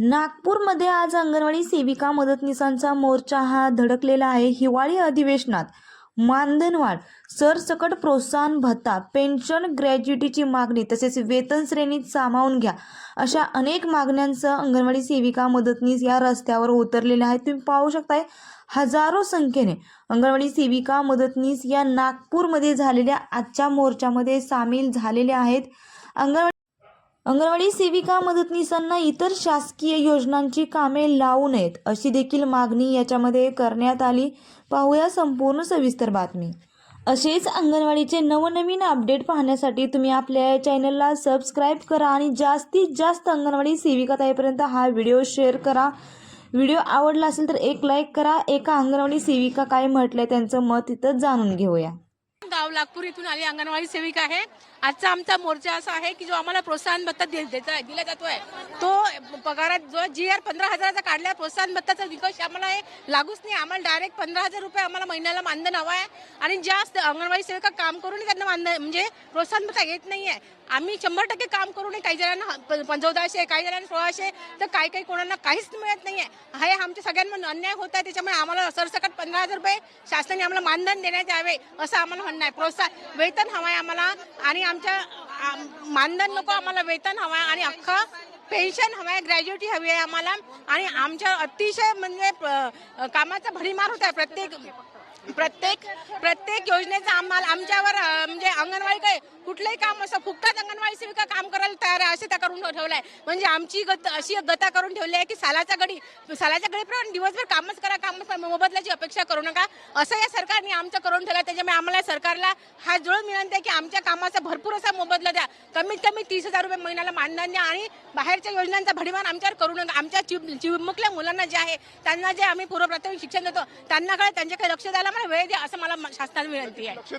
नागपूरमध्ये आज अंगणवाडी सेविका मदतनीसांचा मोर्चा हा धडकलेला आहे. हिवाळी अधिवेशनात मानधनवाढ सरसकट प्रोत्साहन भत्ता पेन्शन ग्रॅज्युटीची मागणी तसेच वेतन श्रेणीत सामावून घ्या अशा अनेक मागण्यांसह अंगणवाडी सेविका मदतनीस या रस्त्यावर उतरलेल्या आहेत. तुम्ही पाहू शकताय हजारो संख्येने अंगणवाडी सेविका मदतनीस या नागपूरमध्ये झालेल्या आजच्या मोर्चामध्ये सामील झालेल्या आहेत. अंगणवाडी अंगणवाडी सेविका मदतनीसांना इतर शासकीय योजनांची कामे लावू नयेत अशी देखील मागणी याच्यामध्ये करण्यात आली. पाहूया संपूर्ण सविस्तर बातमी. असेच अंगणवाडीचे नवनवीन अपडेट पाहण्यासाठी तुम्ही आपल्या चॅनलला सबस्क्राईब करा आणि जास्तीत जास्त अंगणवाडी सेविका ताईपर्यंत हा व्हिडिओ शेअर करा. व्हिडिओ आवडला असेल तर एक लाईक करा. एका अंगणवाडी सेविका काय म्हटलंय त्यांचं मत इथं जाणून घेऊया. गाव नागपूर इथून आली अंगणवाडी सेविका आहे. आजचा आमचा मोर्चा असा आहे की जो आम्हाला प्रोत्साहन भत्ता देता दिला जातोय. तो पगारात जो जी आर पंधरा हजाराचा काढला प्रोत्साहन भत्ताचा निकष आम्हाला हे लागूच नाही. आम्हाला डायरेक्ट पंधरा हजार रुपये आम्हाला महिन्याला मानधन हवं आहे. आणि जास्त अंगणवाडी सेविका काम करून त्यांना मानधन म्हणजे प्रोत्साहन भत्ता येत आहे आम्ही शंभर टक्के काम करून काही जणांना प- काही जणांना सोळाशे तर काही काही कोणाला काहीच मिळत नाहीये. हे आमच्या सगळ्यांवर अन्याय होत आहे. त्याच्यामुळे आम्हाला सरसकट पंधरा हजार रुपये शासनाने आम्हाला मानधन देण्यात यावे असं आम्हाला म्हणणं आहे. प्रोत्साहन वेतन हवं आहे आम्हाला. आणि आमच्या मानधन नको आम्हाला वेतन हवं आहे आणि अख्खा पेन्शन हवं आहे ग्रॅज्युएटी हवी आहे आम्हाला. आणि आमच्या अतिशय म्हणजे प- कामाचा भडीमार होत आहे. प्रत्येक प्रत्येक प्रत्येक योजनेचा आम्हाला आमच्यावर म्हणजे अंगणवाडी काय कुठलंही काम असं फुकटात अंगणवाडी सेविका काम करायला तयार आहे असे त्या करून ठेवलंय. म्हणजे आमची गत अशी एक गता करून ठेवली आहे की सालाच्या घडी सालाच्या गडीप्रमाणे दिवसभर कामच करा कामच मोबदल्याची अपेक्षा करू नका. असं या सरकारने आमचं करून ठेवलं त्याच्यामुळे आम्हाला सरकारला हा जुळून विनंती आहे की आमच्या कामाचा भरपूर असा मोबदला द्या. कमीत कमी तीस हजार रुपये महिन्याला मानधन द्या आणि बाहेरच्या योजनांचा भडीमान आमच्यावर करू नका. आमच्या चिब चिमुकल्या मुलांना जे आहे त्यांना जे आम्ही पूर्वप्राथमिक शिक्षण देतो त्यांना काय त्यांच्याकडे लक्ष द्यायला मला वेळ द्या असं मला शासनाला विनंती आहे.